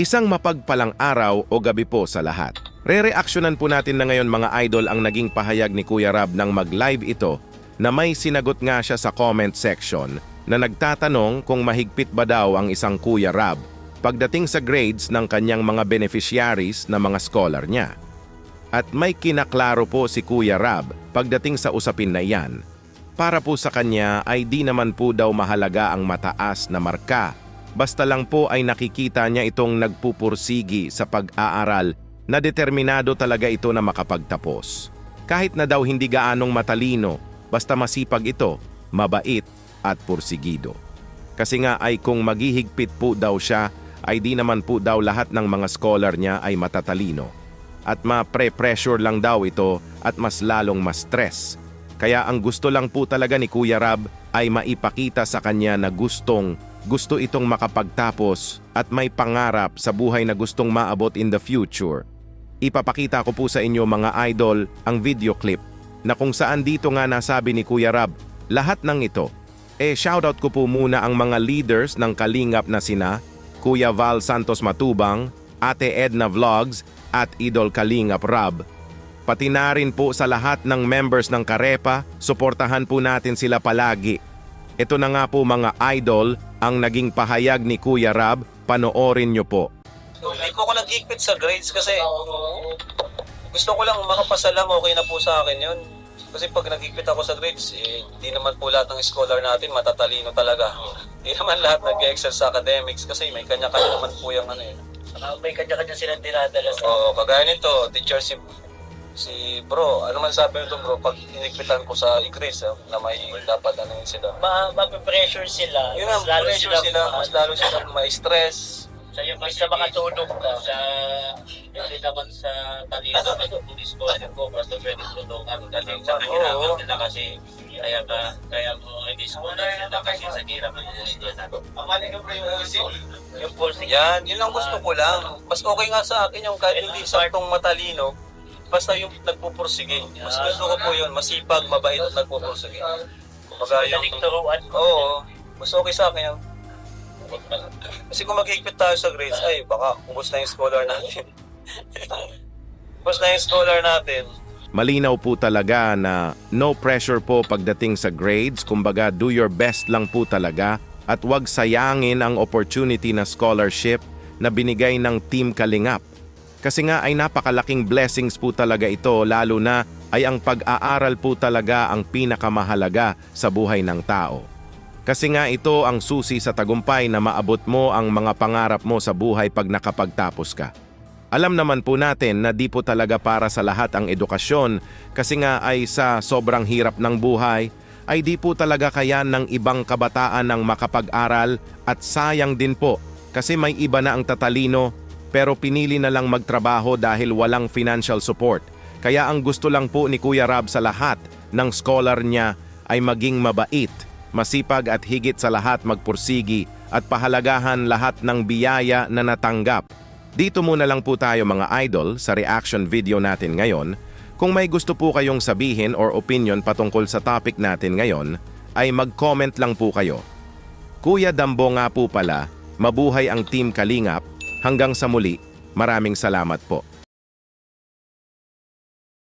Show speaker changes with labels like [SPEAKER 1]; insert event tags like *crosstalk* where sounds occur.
[SPEAKER 1] Isang mapagpalang araw o gabi po sa lahat. Re-reaksyonan po natin na ngayon mga idol ang naging pahayag ni Kuya Rab nang mag-live ito na may sinagot nga siya sa comment section na nagtatanong kung mahigpit ba daw ang isang Kuya Rab pagdating sa grades ng kanyang mga beneficiaries na mga scholar niya. At may kinaklaro po si Kuya Rab pagdating sa usapin na iyan. Para po sa kanya ay di naman po daw mahalaga ang mataas na marka. Basta lang po ay nakikita niya itong nagpupursigi sa pag-aaral na determinado talaga ito na makapagtapos. Kahit na daw hindi gaanong matalino, basta masipag ito, mabait at pursigido. Kasi nga ay kung maghihigpit po daw siya, ay di naman po daw lahat ng mga scholar niya ay matatalino. At ma-pre-pressure lang daw ito at mas lalong ma-stress. Kaya ang gusto lang po talaga ni Kuya Rab ay maipakita sa kanya na gustong gusto itong makapagtapos at may pangarap sa buhay na gustong maabot in the future. Ipapakita ko po sa inyo mga idol ang video clip na kung saan dito nga nasabi ni Kuya Rab lahat ng ito. Eh shoutout ko po muna ang mga leaders ng Kalingap na sina Kuya Val Santos Matubang, Ate Edna Vlogs at Idol Kalingap Rab. Pati na rin po sa lahat ng members ng Karepa, suportahan po natin sila palagi. Ito na nga po mga idol ang naging pahayag ni Kuya Rab, panoorin nyo po.
[SPEAKER 2] Hindi po ako nag-igpit sa grades kasi gusto ko lang makapasa lang, okay na po sa akin yun. Kasi pag nag-igpit ako sa grades, eh, di naman po lahat ng scholar natin matatalino talaga. *laughs* Di naman lahat nag-excel sa academics kasi may kanya-kanya naman po yung ano eh.
[SPEAKER 3] Saka may kanya-kanya silang dinadala sa...
[SPEAKER 2] Oo, kagaya nito, teacher si si bro, ano man sabi nito bro, pag inigpitan ko sa grades ah, na may dapat ano yun sila.
[SPEAKER 3] Ma mape-pressure sila.
[SPEAKER 2] Yun ang pressure sila, mas lalo sila ma-stress.
[SPEAKER 3] Sa yung basta makatulog ka sa hindi naman sa talino kasi pulis ko ko basta pwede tulungan kasi sa
[SPEAKER 2] Oo.
[SPEAKER 3] ginagawa nila kasi kaya ka kaya mo hindi school na kasi sa hirap ng yung pulsing
[SPEAKER 2] Yan, yun ang gusto ko lang. Mas okay nga sa akin yung kahit hindi saktong matalino, basta yung nagpupursige. Mas gusto ko po yun, masipag, mabait at nagpupursige. Kumbaga yung...
[SPEAKER 3] madaling turuan
[SPEAKER 2] Oo, mas okay sa akin yung... Kasi kung maghigpit tayo sa grades, ay baka ubos na yung scholar natin. *laughs* ubos na yung scholar natin.
[SPEAKER 1] Malinaw po talaga na no pressure po pagdating sa grades, kumbaga do your best lang po talaga at huwag sayangin ang opportunity na scholarship na binigay ng Team Kalingap. Kasi nga ay napakalaking blessings po talaga ito lalo na ay ang pag-aaral po talaga ang pinakamahalaga sa buhay ng tao. Kasi nga ito ang susi sa tagumpay na maabot mo ang mga pangarap mo sa buhay pag nakapagtapos ka. Alam naman po natin na di po talaga para sa lahat ang edukasyon kasi nga ay sa sobrang hirap ng buhay ay di po talaga kaya ng ibang kabataan ng makapag-aral at sayang din po kasi may iba na ang tatalino pero pinili na lang magtrabaho dahil walang financial support. Kaya ang gusto lang po ni Kuya Rab sa lahat ng scholar niya ay maging mabait, masipag at higit sa lahat magpursigi at pahalagahan lahat ng biyaya na natanggap. Dito muna lang po tayo mga idol sa reaction video natin ngayon. Kung may gusto po kayong sabihin or opinion patungkol sa topic natin ngayon, ay mag-comment lang po kayo. Kuya Dambo nga po pala, mabuhay ang Team Kalingap. Hanggang sa muli, maraming salamat po.